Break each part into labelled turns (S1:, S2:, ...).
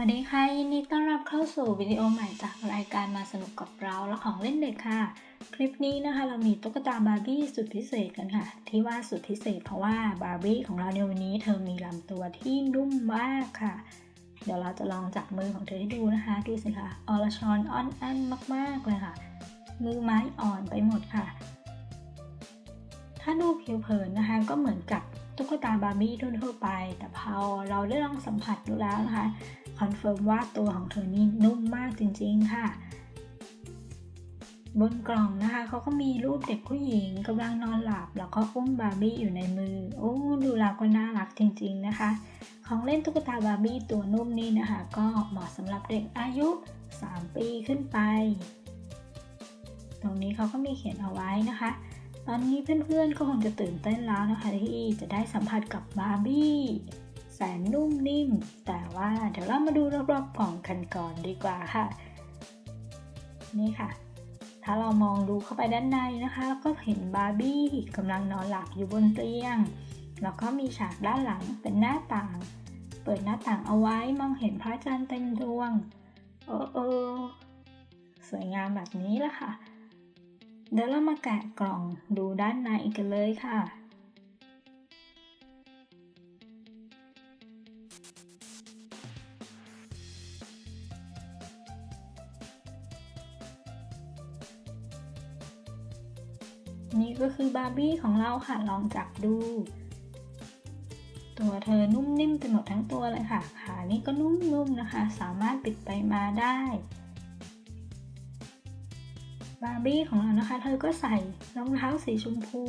S1: วัสดีค่ะ ยินดีต้อนรับเข้าสู่วิดีโอใหม่จากรายการมาสนุกกับเราและของเล่นเด็กค่ะ คลิปนี้นะคะเรามีตุ๊กตาบาร์บี้สุดพิเศษกันค่ะ ที่ว่าสุดพิเศษเพราะว่าบาร์บี้ของเราในวันนี้เธอมีลำตัวที่นุ่มมากค่ะ เดี๋ยวเราจะลองจับมือของเธอให้ดูนะคะ ดูสิคะออลชอนอ่อนอันมากๆเลยค่ะ มือไม้อ่อนไปหมดค่ะ ถ้าดูผิวเผินนะคะก็เหมือนกับ ตุ๊กตาบาร์บี้ทั่วๆไป แต่พอเราได้ลองสัมผัสดูแล้วนะคะคอนเฟิร์มว่าตัวของเธอนี่นุ่มมากจริงๆค่ะ บนกล่องนะคะเขาก็มีรูปเด็กผู้หญิงกำลังนอนหลับ แล้วก็อุ้มบาร์บี้อยู่ในมือ โอ้ดูแล้วก็น่ารักจริงๆนะคะ ของเล่นตุ๊กตาบาร์บี้ตัวนุ่มนี่นะคะ ก็เหมาะสำหรับเด็กอายุ 3 ปีขึ้นไป ตรงนี้เขาก็มีเขียนเอาไว้นะคะ ตอนนี้เพื่อนๆก็คงจะตื่นเต้นแล้วนะคะที่จะได้สัมผัสกับบาร์บี้แสนนุ่มนิ่ม แต่ว่าเดี๋ยวเรามาดูรอบๆกล่องกันก่อนดีกว่าค่ะ นี่ค่ะ ถ้าเรามองดูเข้าไปด้านในนะคะแล้วก็เห็นบาร์บี้กำลังนอนหลับอยู่บนเตียง แล้วก็มีฉากด้านหลังเป็นหน้าต่าง เปิดหน้าต่างเอาไว้มองเห็นพระจันทร์เต็มดวง เออเออสวยงามแบบนี้ละค่ะ เดี๋ยวเรามาแกะกล่องดูด้านในกันเลยค่ะ นี่ก็คือบาร์บี้ของเราค่ะ ลองจับดู ตัวเธอนุ่มนิ่มไปหมดทั้งตัวเลยค่ะ ขานี่ก็นุ่มๆนะคะ สามารถปิดไปมาได้ บาร์บี้ของเรานะคะ เธอก็ใส่รองเท้าสีชมพู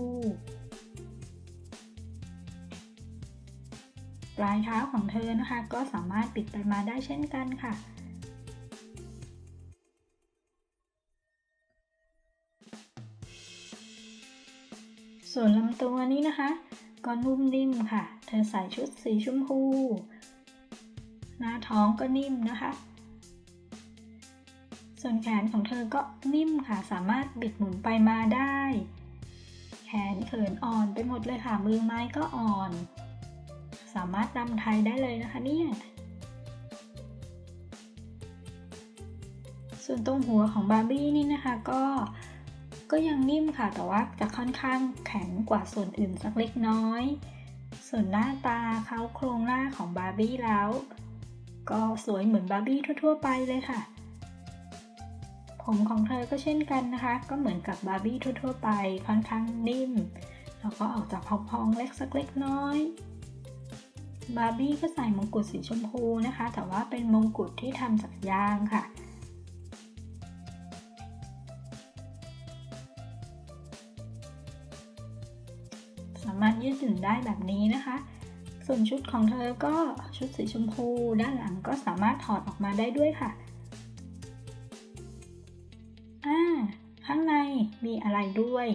S1: ปลายเท้าของเธอนะคะ ก็สามารถปิดไปมาได้เช่นกันค่ะ ส่วนลำตัวนี้นะคะก็นุ่มนิ่มค่ะ เธอใส่ชุดสีชมพู หน้าท้องก็นิ่มนะคะ ส่วนแขนของเธอก็นิ่มค่ะ สามารถบิดหมุนไปมาได้ แขนเขินอ่อนไปหมดเลยค่ะ มือไม้ก็อ่อน สามารถรำไทยได้เลยนะคะเนี่ย ส่วนตรงหัวของบาร์บี้นี่นะคะก็ก็ยังนิ่มค่ะ แต่ว่าจะค่อนข้างแข็งกว่าส่วนอื่นสักเล็กน้อย ส่วนหน้าตาเขาโครงหน้าของบาร์บี้แล้ว ก็สวยเหมือนบาร์บี้ทั่ว ๆ ไปเลยค่ะ ผมของเธอก็เช่นกันนะคะ ก็เหมือนกับบาร์บี้ทั่วๆไปค่อนข้างนิ่ม แล้วก็ออกจากพองๆเล็กสักเล็กน้อย บาร์บี้ก็ใส่มงกุฎสีชมพูนะคะ แต่ว่าเป็นมงกุฎที่ทำจากยางค่ะสามารถยืดหยุ่นได้แบบนี้นะคะ ส่วนชุดของเธอก็ชุดสีชมพู ด้านหลังก็สามารถถอดออกมาได้ด้วยค่ะ ข้างในมีอะไรด้วย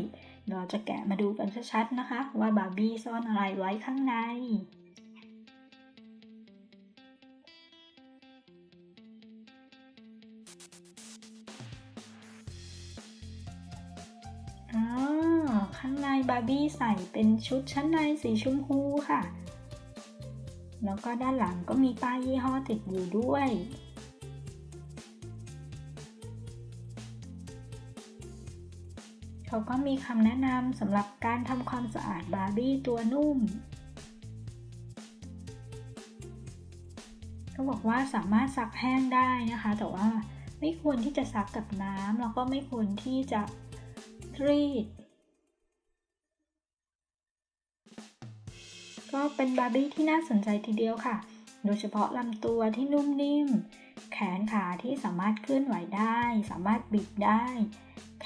S1: เราจะแกะมาดูกันชัดๆนะคะ ว่าบาร์บี้ซ่อนอะไรไว้ข้างในอ๋อข้างในบาร์บี้ใส่เป็นชุดชั้นในสีชมพูค่ะ แล้วก็ด้านหลังก็มีป้ายยี่ห้อติดอยู่ด้วย เขาก็มีคำแนะนำสำหรับการทำความสะอาดบาร์บี้ตัวนุ่ม ก็บอกว่าสามารถซักแห้งได้นะคะ แต่ว่าไม่ควรที่จะซักกับน้ำแล้วก็ไม่ควรที่จะรีด ก็เป็นบาร์บี้ที่น่าสนใจทีเดียวค่ะ โดยเฉพาะลำตัวที่นุ่มนิ่ม แขนขาที่สามารถเคลื่อนไหวได้ สามารถบิดได้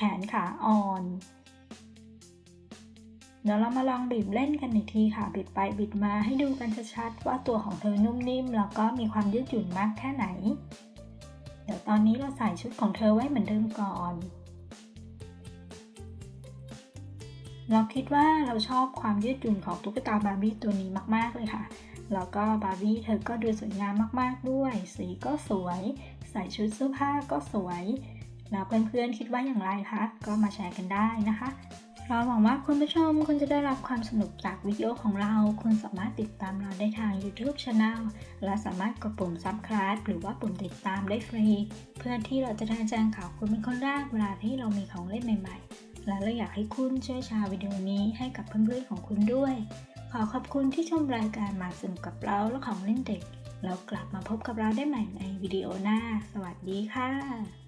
S1: แขนขาอ่อน เดี๋ยวเรามาลองบีบเล่นกันอีกทีค่ะ บิดไปบิดมาให้ดูกันชัดๆว่าตัวของเธอนุ่มนิ่มแล้วก็มีความยืดหยุ่นมากแค่ไหน เดี๋ยวตอนนี้เราใส่ชุดของเธอไว้เหมือนเดิมก่อนเราคิดว่าเราชอบความยืดหยุ่นของตุ๊กตาบาร์บี้ตัวนี้มาก ๆ เลยค่ะ แล้วก็บาร์บี้เธอก็ดูสวยงามมาก ๆ ด้วย สีก็สวย ใส่ชุดเสื้อผ้าก็สวย แล้วเพื่อนๆคิดว่าอย่างไรคะ ก็มาแชร์กันได้นะคะ เราหวังว่าคุณผู้ชมคุณจะได้รับความสนุกจากวิดีโอของเรา คุณสามารถติดตามเราได้ทาง YouTube Channel และสามารถกดปุ่ม Subscribe หรือว่าปุ่มติดตามได้ฟรี เพื่อที่เราจะได้แจ้งข่าวคุณเป็นคนแรกเวลาที่เรามีของเล่นใหม่ๆ และเราอยากให้คุณช่วยแชร์วิดีโอนี้ให้กับเพื่อนๆของคุณด้วย ขอขอบคุณที่ชมรายการมาสนุกกับเราและของเล่นเด็กแล้วกลับมาพบกับเราได้ใหม่ในวิดีโอหน้า สวัสดีค่ะ